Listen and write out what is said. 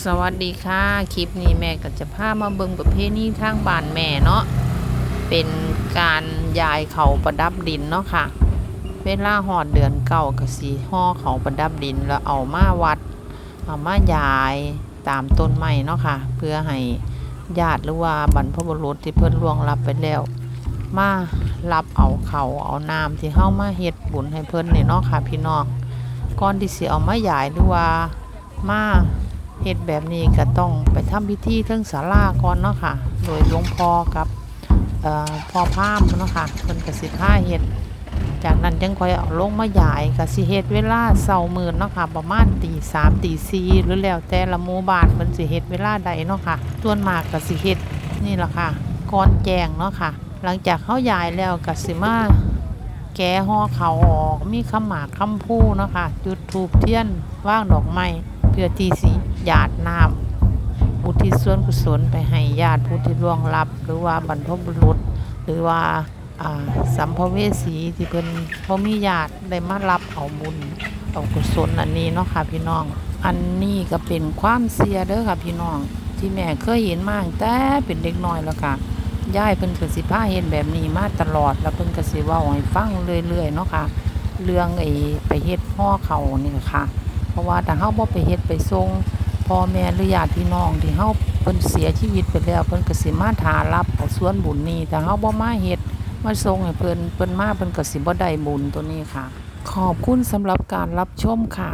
สวัสดีค่ะ คลิปนี้แม่ก็จะพามาเบิ่งประเพณีทางบ้านแม่เนาะเป็นการยายเขาประดับดินเนาะค่ะ เวลาหอดเดือนเก้าก็สีห่อเขาประดับดินแล้วเอามาวัด เอามายายตามต้นไม้เนาะค่ะ เพื่อให้ญาติหรือว่าบรรพบุรุษที่เพิ่นล่วงลับไปแล้ว มารับเอาเขาเอาน้ำที่เฮามาเฮ็ดบุญให้เพิ่นนี่เนาะค่ะ พี่น้องก่อนที่สิเอามายายหรือว่ามา เฮ็ดแบบนี้ก็ต้องไปทำพิธีเทิงศาลาก่อนเนาะค่ะ โดยหลวงพ่อกับออพ่อพามเนาะค่ะเพิ่นก็สิพาเฮ็ด จากนั้นจังค่อยเอาลงมายายก็สิเฮ็ดเวลาเช้ามื้อเนาะค่ะ ประมาณตีสามตีสี่หรือแล้วแต่ละหมู่บ้านเพิ่นสิเฮ็ดเวลาใดเนาะค่ะส่วนมากก็สิเฮ็ดนี่แหละค่ะก่อนแจงเนาะค่ะ หลังจากเฮายายแล้วก็สิมาแกะห่อเขาออกมีคำหมากคำพูเนาะค่ะจุดธูปเทียนว่างดอกไม้เพื่อที่สิ หยาดน้ำอุทิศส่วนกุศลไปให้ญาติผู้ที่ล่วงลับ หรือว่าบรรพบุรุษ หรือว่าสัมภเวสีที่เพิ่นบ่มีญาติได้มารับเอาบุญเอากุศลอันนี้เนาะค่ะพี่น้อง อันนี้ก็เป็นความเสียเด้อค่ะพี่น้อง ที่แม่เคยเห็นมาตั้งแต่เป็นเด็กน้อยแล้วค่ะยายเพิ่นก็สิพาเห็นแบบนี้มาตลอด แล้วเพิ่นก็สิว้าให้ฟังเรื่อยๆเนาะค่ะเรื่องไอ้ไปเฮ็ดห่อเขานี่ค่ะ เพราะว่าถ้าเฮาบ่ไปเฮ็ดไปส่ง พ่อแม่หรือญาติพี่น้องที่เฮาเพิ่นเสียชีวิตไปแล้วเพิ่นก็สิมาทารับเอาส่วนบุญนี้ถ้าเฮาบ่มาเฮ็ดมาส่งให้เพิ่นเพิ่นมาเพิ่นก็สิบ่ได้บุญตัวนี้ค่ะ ขอบคุณสำหรับการรับชมค่ะ